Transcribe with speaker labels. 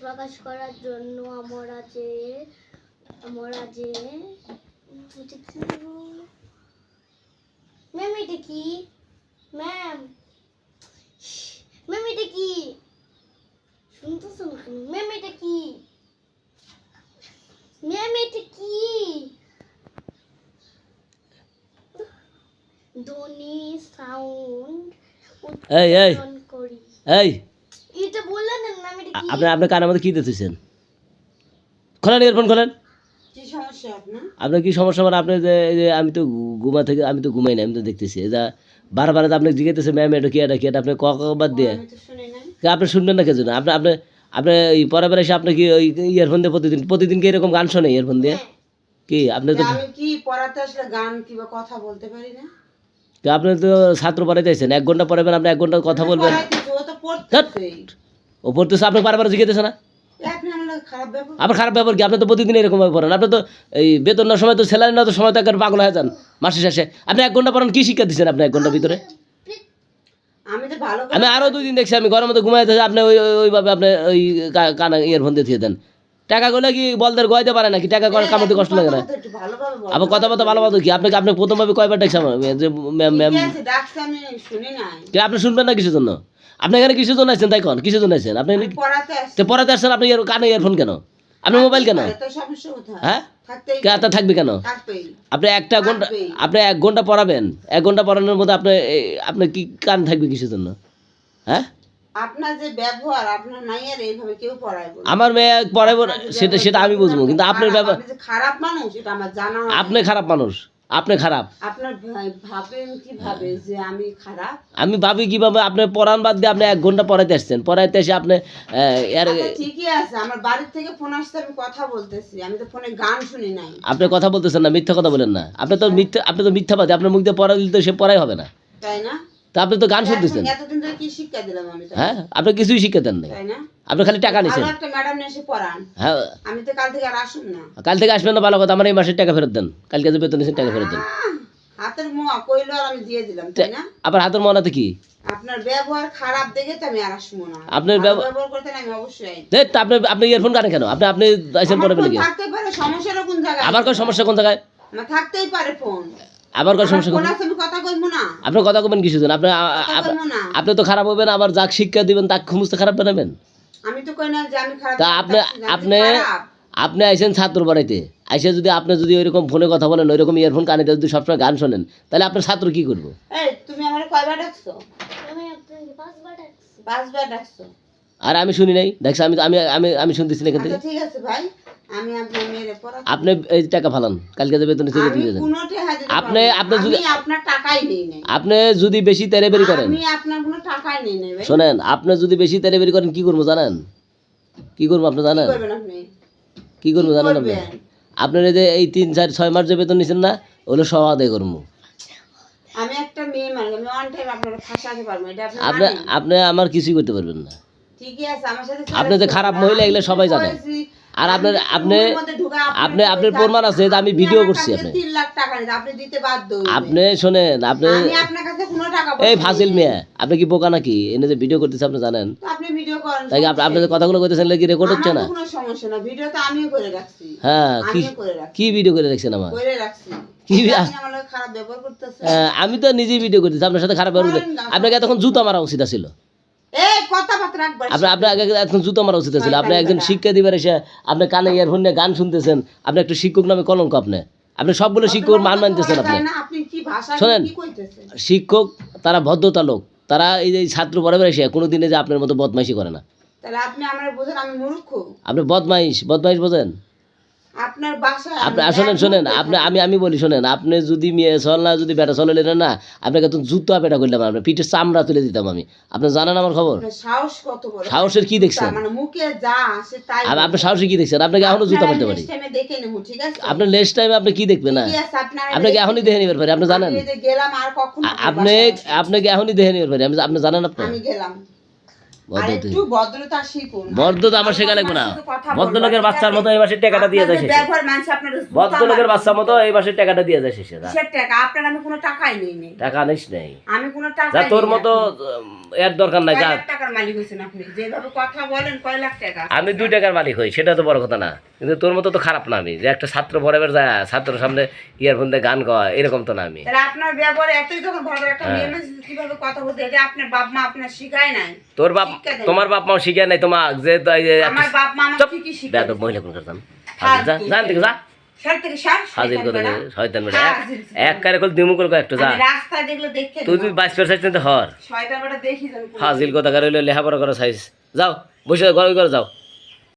Speaker 1: প্রকাশ করার জন্য আমরা যে আমরা যে ম্যাম এটা কি? ম্যাম ম্যাম এটা কি? শুনতেছো না ম্যাম এটা কি? ম্যাম এটা কি? ধ্বনি সাউন্ড
Speaker 2: এই, এই।
Speaker 1: করি।
Speaker 2: এই। আপনি আপনার কানের মধ্যে কী দিতেছেন খোলেন ইয়ারফোন খোলেন।
Speaker 3: আপনার?
Speaker 2: কি সমস্যা? মানে আপনি যে আমি তো ঘুমা থেকে আমি তো ঘুমাই না আমি তো দেখতেছি। এটা বারবার আপনি জিজ্ঞেস ম্যাম এটা কি এটা কি? এটা আপনি ক কবার দিয়ে। আপনি শুনবেন না কে জন্য আপনি আপনি আপনি এই পরে পরে এসে আপনি কি ওই ইয়ারফোন দিয়ে প্রতিদিন প্রতিদিন কি এরকম গান শোনে ইয়ারফোন দিয়ে? কি আপনি তো
Speaker 3: কি পড়াতে আসলে গান কিংবা কথা বলতে পারি না?
Speaker 2: আপনি তো ছাত্র পড়াইতে আছেন এক ঘণ্টা পড়াবেন আপনি এক ঘণ্টা কথা বলবেন।
Speaker 3: পড়াইতেছি, ও তো পড়তেছেই
Speaker 2: ও পড়তেছে আপনি বারবার জিজ্ঞেস না।
Speaker 3: আপনি আমার খারাপ ব্যাপার
Speaker 2: কি? আপনি তো প্রতিদিন এরকম পড়েন। আপনি তো এই বেতন না সময় তো স্যালারি নেওয়ার সময় তো একবার পাগল হয়ে যান মাসে শেষে। আপনি এক ঘণ্টা পড়েন কি শিক্ষা দিচ্ছেন আপনি এক ঘণ্টার ভিতরে?
Speaker 3: আমি তো
Speaker 2: আরও দুই দিন দেখছি আমি ঘরের মধ্যে ঘুমাইতে আপনি ওই ওই- ওইভাবে আপনি ওই কানা ইয়ারফোন দিয়ে দেন। টাকাগুলো কি বলদের গয়তে পারে নাকি? টাকা করার কামাতে কষ্ট লাগে না।
Speaker 3: কথা
Speaker 2: আবার কথাবার্তা ভালো মতো কি? আপনাকে আপনি প্রথমভাবে কয়বার দেখছি আমার যে ম্যাম ম্যাম
Speaker 3: ডাকছে
Speaker 2: আপনি শুনবেন না কিসের জন্য? আপনি এখানে কিসের জন্য আসছেন তাই কন? কিসের জন্য আসছেন? আপনি তো পড়াতে আসছেন আপনি কানে ইয়ারফোন কেন? আপনি মোবাইল কেন? হ্যাঁ? তা থাকবে কেন? আপনি একটা
Speaker 3: ঘণ্টা
Speaker 2: আপনি এক ঘণ্টা পড়াবেন। এক ঘণ্টা পড়ানোর মধ্যে আপনি এ- আপনি কি কান থাকবে কিসের জন্য? হ্যাঁ?
Speaker 3: আপনার যে ব্যবহার আপনার এইভাবে কেউ
Speaker 2: আমার মেয়ে পড়াবো সেটা সেটা আমি বুঝব কিন্তু আপনার ব্যাপার
Speaker 3: খারাপ মানুষ এটা আমার জানা
Speaker 2: আপনি খারাপ মানুষ। আপনি খারাপ?
Speaker 3: আপনার ভাবেন কীভাবে যে আমি খারাপ?
Speaker 2: আমি ভাবি কীভাবে আপনি পড়ান বাদ দিয়ে আপনি এক ঘণ্টা পড়াইতে আসছেন। পড়াইতে এসে আপনি
Speaker 3: আচ্ছা, ঠিকই আছে। আমার বাড়ির থেকে ফোন আসছে আমি কথা বলতেছি। আমি তো ফোনে গান শুনি নাই।
Speaker 2: আপনি কথা বলতেছেন না মিথ্যা কথা বলেন না। আপনি তো মিথ্যা আপনি তো মিথ্যাবাদী। আপনার মুখ দিয়ে পড়া দিলে তো সে পড়াই হবে না।
Speaker 3: তাই না?
Speaker 2: তা আপনি তো গান শুনতেছেন।
Speaker 3: এতদিন ধরে কি শিক্ষা দিলাম আমি
Speaker 2: হ্যাঁ আপনি কিছুই শিক্ষা দেন নাই।
Speaker 3: তাই না?
Speaker 2: আপনি খালি টাকা নিছেন। হ্যাঁ।
Speaker 3: আমি তো কাল থেকে আর আসুন না।
Speaker 2: কাল থেকে আসবেন না ভালো কথা। আমার এই মাসের টাকা ফেরত দেন। কালকে যে বেতন নিয়েছেন টাকা ফেরত দেন।
Speaker 3: হাতের মোয়া কইলো আর আমি দিয়ে দিলাম তাই না?
Speaker 2: আবার হাতের মনাতে কি?
Speaker 3: আপনার ব্যবহার খারাপ দেখে তো আমি আর আসব না।
Speaker 2: আপনার
Speaker 3: ব্যবহার করতে আমি অবশ্যই
Speaker 2: দেখ আপনি আপনি ইয়ারফোন কানে কেন? আপনি আপনি আইসেন পরে বলে
Speaker 3: থাকতে পারে সমস্যাটা কোন জায়গায়?
Speaker 2: আবার কোন সমস্যা কোন জায়গায়?
Speaker 3: আমার থাকতেই পারে ফোন
Speaker 2: আবার কোন সমস্যা কোন
Speaker 3: আমি কথা কইবো না।
Speaker 2: আপনি কথা কবেন কিছু জন আপনি
Speaker 3: না।
Speaker 2: আপনি তো খারাপ হবেন আবার যাক শিক্ষা দিবেন তাকে খুমুজতে খারাপ বানাবেন।
Speaker 3: আমি তো কই না যে আমি খারাপ
Speaker 2: তা আপনি আপনি আপনি আইসেন ছাত্র বাড়াইতে আইসে যদি আপনি যদি ওইরকম ফোনে কথা বলেন ওইরকম ইয়ারফোন কানে যদি সবসময় গান শোনেন তাহলে আপনার ছাত্র কি করব?
Speaker 3: এই তুমি আমার কয়বার ডাকছো?
Speaker 1: আমি আপনাকে পাঁচবার ডাকছি।
Speaker 3: পাঁচবার ডাকছো?
Speaker 2: আর আমি শুনি নাই। দেখছি আমি আমি আমি আমি শুনতেছি না এখান থেকে।
Speaker 3: আচ্ছা ঠিক আছে ভাই আমি আপনার মেয়েরে পড়া
Speaker 2: আপনি এই টাকা ফালান। কালকে যে বেতন হিসেবে দিয়ে দেন আপনি- আপনি যদি-
Speaker 3: আপনার টাকাই নেই। নাই
Speaker 2: আপনি যদি বেশি তেরেবেরি করেন।
Speaker 3: আমি আপনার কোনো
Speaker 2: শোনেন আপনি যদি বেশি তেরেবেরি করেন কি করব জানেন? কি করব আপনি জানেন? কি করব জানেন আপনি? আপনার এই যে এই তিন চার ছয় মাস যে বেতন নিছেন না ওগুলো সব আদায় করব।
Speaker 3: আমি একটা মেয়ে মানুষ আমি অন টাইম আপনার ফাঁসাতে পারব এটা আপনি
Speaker 2: আপনি আপনি আমার কিছুই করতে পারবেন না।
Speaker 3: ঠিকই আছে আমার সাথে
Speaker 2: আপনি যে খারাপ মহিলা এগুলো সবাই জানে। আর আপনার আপনি আপনি আপনার প্রমাণ আছে যে আমি ভিডিও করছি আপনি
Speaker 3: আপনি দিতে বাধ্য হইবেন।
Speaker 2: আপনি শোনেন আপনি
Speaker 3: আমি আপনার কাছে কোনো টাকা
Speaker 2: এই ফাজিল মিয়া আপনি কি বোকা নাকি? এনে যে ভিডিও করতেছে আপনি জানেন?
Speaker 3: তো আপনি ভিডিও করেন
Speaker 2: তাই কি আপ- আপনি যে কথাগুলো করতেছেন কি রেকর্ড হচ্ছে না?
Speaker 3: কোনো সমস্যা না ভিডিও তো আমিও করে রাখছি।
Speaker 2: হ্যাঁ কি
Speaker 3: করে রাখছি।
Speaker 2: কি ভিডিও করে দেখছেন আমার?
Speaker 3: করে রাখছি।
Speaker 2: কি
Speaker 3: আপনি
Speaker 2: আহ, আমি তো নিজেই ভিডিও করতেছি আপনার সাথে খারাপ ব্যবহার। আপনাকে এতক্ষণ জুতো মারা উচিত ছিল। জুতো মারা উচিত ছিল। আপনি একজন শিক্ষা দিবার এসে আপনি কানে ইয়ারফোন নিয়ে গান শুনতেছেন। আপনি একটা শিক্ষক নামে কলঙ্ক আপনি। আপনি সবগুলো শিক্ষক মান মানতেছেন আপনি। শোনেন। শিক্ষক তারা ভদ্রতা লোক। তারা এই যে ছাত্র বরাবর এসে কোনো দিনে যে আপনার মতো বদমাইশি করে না।
Speaker 3: তাহলে আপনি আমার বোঝেন আমি মূর্খ।
Speaker 2: আপনি বদমাইশ বদমাইশ বোঝেন?
Speaker 3: আপনার বাসায়
Speaker 2: আপনি
Speaker 3: আমি
Speaker 2: শোনেন
Speaker 3: এক
Speaker 2: শোনেন
Speaker 3: মুহূর্তে
Speaker 2: আপনি আমি আমি বলি শোনেন আপনি যদি মেয়ে চল না যদি বেটা চলে নিলেন না আপনাকে তো জুতো পেটা করলাম আপনি পিঠের চামড়া তুলে দিতাম আমি। আপনি জানেন আমার খবর?
Speaker 3: সাহস কত বড়?
Speaker 2: সাহসের কি দেখছেন?
Speaker 3: মানে মুখে যা আসে তাই
Speaker 2: আপনি কি দেখছেন? আপনাকে এখনও জুতো পারি।
Speaker 3: দেখে নেব ঠিক আছে?
Speaker 2: আপনার নেক্সট টাইমে আপনি কি দেখবেন? না। আপনাকে এখনই দেখে নিবার পারি আপনি জানেন।
Speaker 3: আমি গেলাম আর কখনো
Speaker 2: আপনি আপনাকে এখনই দেখে নিবার পারি আমি আপনি জানেন আপনি
Speaker 3: আমি গেলাম। আর
Speaker 2: ভদ্রতা
Speaker 3: একটু ভদ্রতা শিখুন।
Speaker 2: ভদ্রতা আমার শেখা লাগবে না। ভদ্রলোকের বাচ্চার মতো? এই টাকাটা দিয়ে যায়
Speaker 3: আপনাদের
Speaker 2: শেষে।
Speaker 3: ব্যবহার মানছে আপনার জুতা
Speaker 2: ভদ্রলোকের বাচ্চার মতো এই মাসের টাকাটা দিয়ে যায় শেষে
Speaker 3: টাকা
Speaker 2: নিস নেই। যা তোর মতো এর দরকার নাই যা।
Speaker 3: টাকার মালিক হয়েছেন আপনি? যেভাবে কথা বলেন কয় লাখ টাকা?
Speaker 2: আমি দুই টাকার মালিক হই সেটা তো বড় কথা না। কিন্তু তোর মতো তো খারাপ না আমি। যে একটা ছাত্র পড়াবার যায় ছাত্রের সামনে ইয়ারফোন দিয়ে গান গাওয়া এরকম তো না আমি।
Speaker 3: আপনার ব্যবহার এতই যখন ভালো একটা
Speaker 2: হ্যাঁ।
Speaker 3: মেয়ে কীভাবে কথা বলতে এটা আপনার বাপ মা আপনার শিখায় নাই?
Speaker 2: তোর বাপ তোমার বাপ মা শিখে নাই তোমার যে যে
Speaker 3: আমার বাপ মা আমার
Speaker 2: চুপ,
Speaker 3: ঠিকই শিখায়
Speaker 2: মহিলা কোন করতাম যা জান থেকে যা।
Speaker 3: সার থেকে
Speaker 2: হাজির করে শয়তান বেটা এক কারে কল দিমু কল একটু যা।
Speaker 3: দেখলে দেখে
Speaker 2: তুই বাইশ পের সাইজ হর।
Speaker 3: শয়তান বেটা দেখি যেন কোনো-
Speaker 2: হাজির কথা করে লেখাপড়া করে সাইজ। যাও বসে ঘরে ঘরে যাও।